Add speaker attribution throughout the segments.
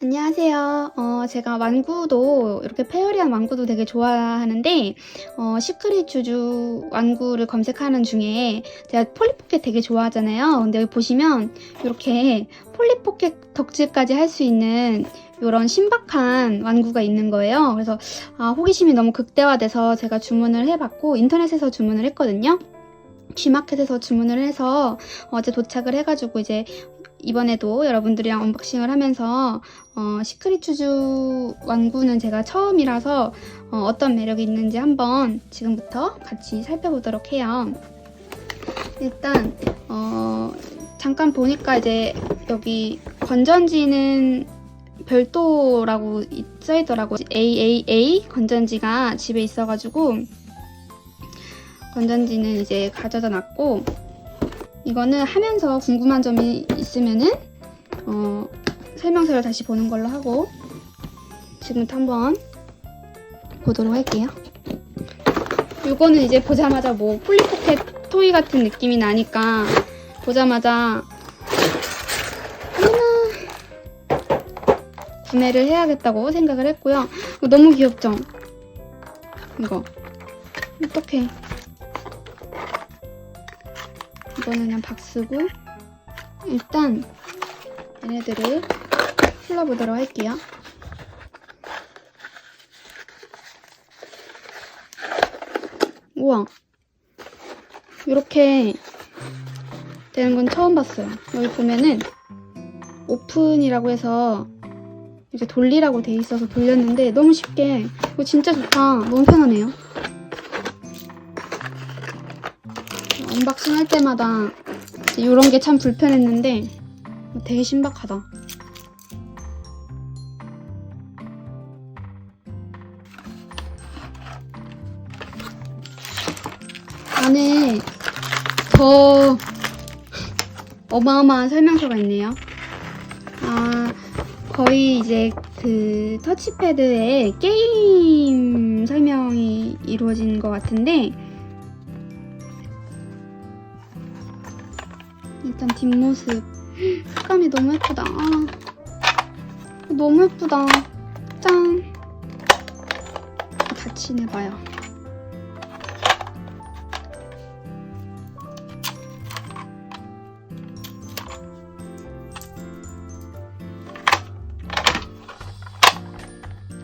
Speaker 1: 안녕하세요. 어, 제가 완구도 이렇게 페어리한 완구도 되게 좋아하는데 어, 시크릿 주주 완구를 검색하는 중에 제가 폴리포켓 되게 좋아하잖아요. 근데 여기 보시면 이렇게 폴리포켓 덕질까지 할 수 있는 이런 신박한 완구가 있는 거예요. 그래서 아, 호기심이 너무 극대화돼서 제가 주문을 해봤고 인터넷에서 주문을 했거든요. G마켓에서 주문을 해서 어제 도착을 해가지고 이제 이번에도 여러분들이랑 언박싱을 하면서 어, 시크릿 추주 완구는 제가 처음이라서 어, 떤 매력이 있는지 한번 지금부터 같이 살펴보도록 해요. 일단 어, 잠깐 보니까 이제 여기 건전지는 별도라고 써있더라고 AAA 건전지가 집에 있어가지고 건전지는 이제 가져다 놨고 이거는 하면서 궁금한 점이 있으면은 어, 설명서를 다시 보는 걸로 하고 지금부터 한번 보도록 할게요. 이거는 이제 보자마자 뭐 폴리포켓 토이 같은 느낌이 나니까 보자마자 구매를 해야겠다고 생각을 했고요. 너무 귀엽죠? 이거 어떡해. 이거는 그냥 박스고 일단 얘네들을 풀러보도록 할게요. 우와 이렇게 되는 건 처음 봤어요. 여기 보면은 오픈이라고 해서 이렇게 돌리라고 돼 있어서 돌렸는데 너무 쉽게 이거 진짜 좋다. 너무 편하네요. 언박싱 할 때마다 이런 게 참 불편했는데 되게 신박하다. 안에 더 어마어마한 설명서가 있네요. 아, 거의 이제 그 터치패드에 게임 설명이 이루어진 것 같은데 일단 뒷모습 색감이 너무 예쁘다 아, 너무 예쁘다 짠 닫히네봐요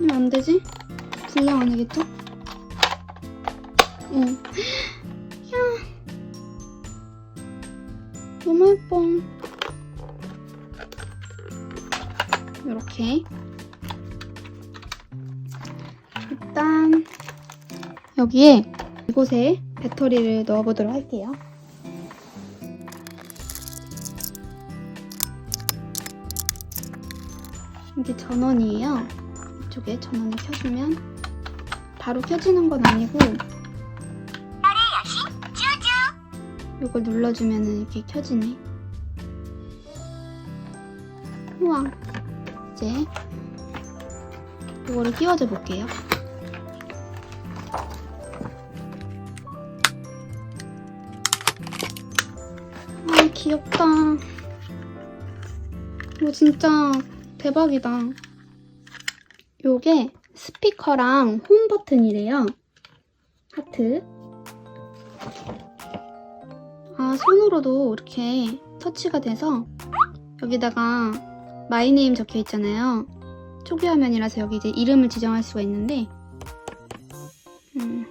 Speaker 1: 왜 안되지? 분량 아니겠죠? 응. 예뻐. 이렇게. 일단 여기에 이곳에 배터리를 넣어보도록 할게요. 이게 전원이에요. 이쪽에 전원을 켜주면 바로 켜지는 건 아니고 이걸 눌러주면 이렇게 켜지네. 우와. 이제 이거를 끼워줘 볼게요. 아, 귀엽다. 이거 진짜 대박이다. 요게 스피커랑 홈 버튼이래요. 하트. 아, 손으로도 이렇게 터치가 돼서 여기다가 마이네임 적혀 있잖아요. 초기 화면이라서 여기 이제 이름을 지정할 수가 있는데 음.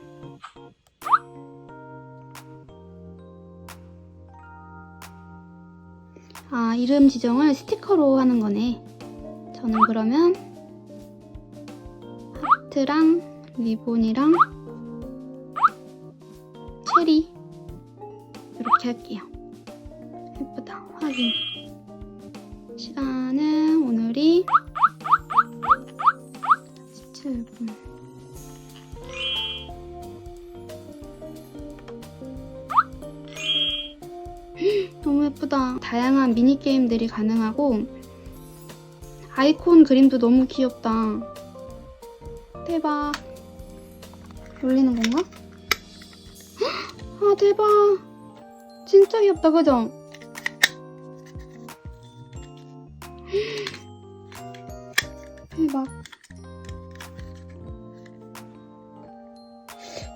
Speaker 1: 아, 이름 지정을 스티커로 하는 거네. 저는 그러면 하트랑 리본이랑 체리 할게요. 예쁘다. 확인. 시간은 오늘이 17분. 너무 예쁘다. 다양한 미니게임들이 가능하고 아이콘 그림도 너무 귀엽다. 대박. 올리는 건가? 아, 대박. 진짜 귀엽다, 그죠? 대박.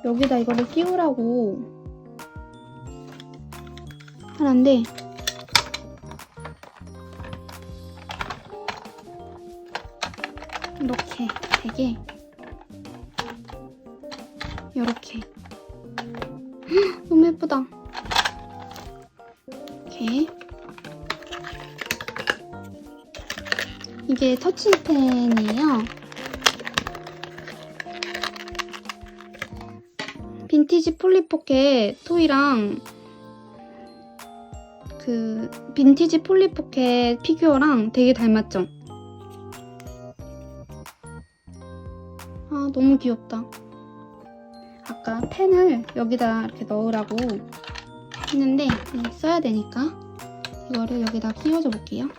Speaker 1: 여기다 이거를 끼우라고 하는데 이렇게 되게 이렇게 너무 예쁘다. 이렇게 이게 터치펜이에요. 빈티지 폴리포켓 토이랑 그 빈티지 폴리포켓 피규어랑 되게 닮았죠? 아 너무 귀엽다. 아까 펜을 여기다 이렇게 넣으라고 했는데 네, 써야 되니까 이거를 여기다 끼워줘 볼게요.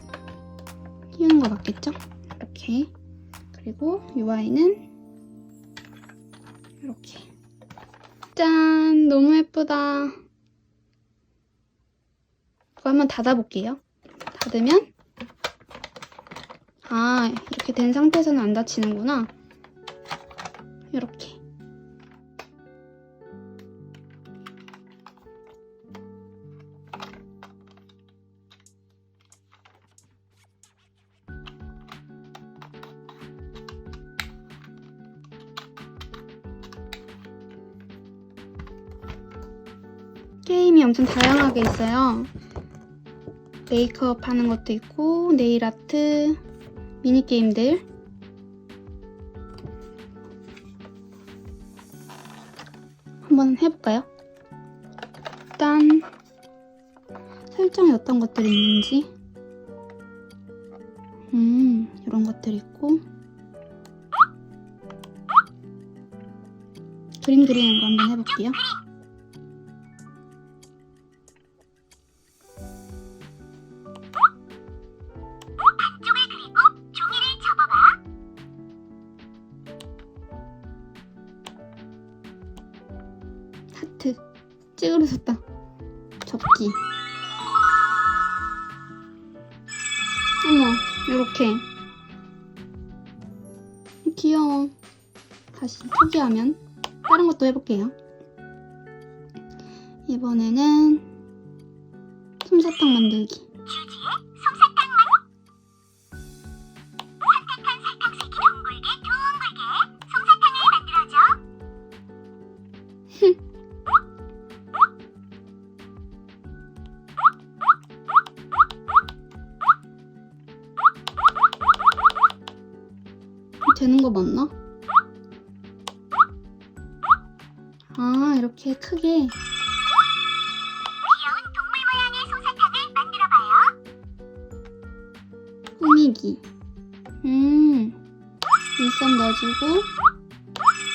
Speaker 1: 끼우는 거 맞겠죠? 이렇게. 그리고 UI는 이렇게. 짠! 너무 예쁘다. 이거 한번 닫아볼게요. 닫으면 아 이렇게 된 상태에서는 안 닫히는구나. 이렇게 게임이 엄청 다양하게 있어요. 메이크업 하는 것도 있고, 네일 아트, 미니 게임들. 한번 해볼까요? 일단 설정에 어떤 것들이 있는지. 음, 이런 것들 있고. 그림 그리는 거 한번 해볼게요. 이렇게. 귀여워. 다시 포기하면 다른 것도 해볼게요. 이번에는 솜사탕 만들기 꾸미기. 음, 눈썹 넣어주고,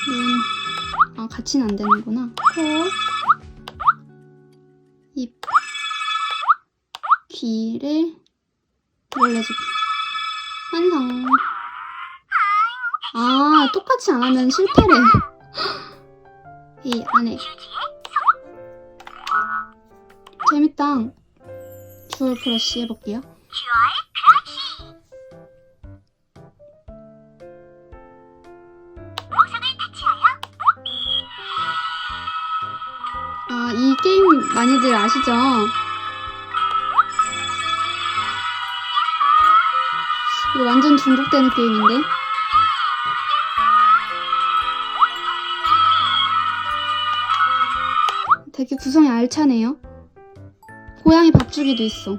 Speaker 1: 눈, 아, 같이는 안 되는구나. 코, 입, 귀를 올려주기. 완성. 아, 똑같이 안 하면 실패래. 이 안에. 재밌다. 주얼 브러쉬 해볼게요. 아, 이 게임 많이들 아시죠? 이거 완전 중독되는 게임인데? 되게 구성이 알차네요. 고양이 밥 주기도 있어.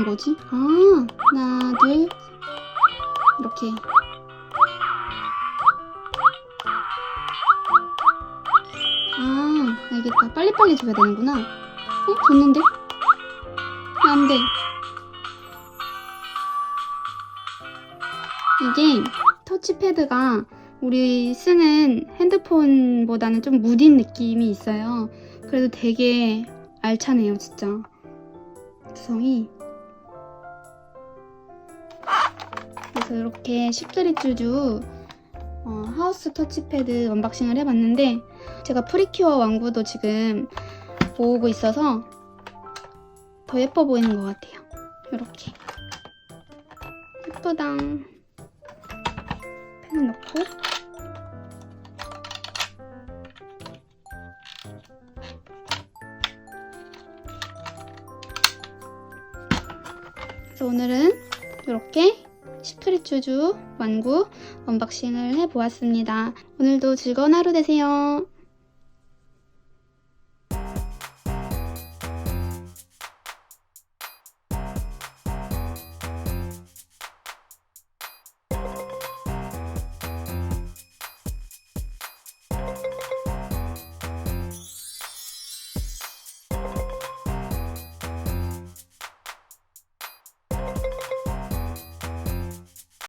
Speaker 1: 하는 거지? 아, 하나, 둘, 이렇게. 아, 알겠다. 빨리빨리 줘야 되는구나. 어? 줬는데? 왜안 돼? 이게 터치패드가 우리 쓰는 핸드폰보다는 좀 무딘 느낌이 있어요. 그래도 되게 알차네요, 진짜. 구성이. 시크릿 주주 어, 하우스 터치패드 언박싱을 해봤는데 제가 프리큐어 왕구도 지금 모으고 있어서 더 예뻐 보이는 것 같아요. 이렇게. 예쁘당. 펜을 넣고. 그래서 오늘은 이렇게 시크릿 주주 완구 언박싱을 해보았습니다. 오늘도 즐거운 하루 되세요.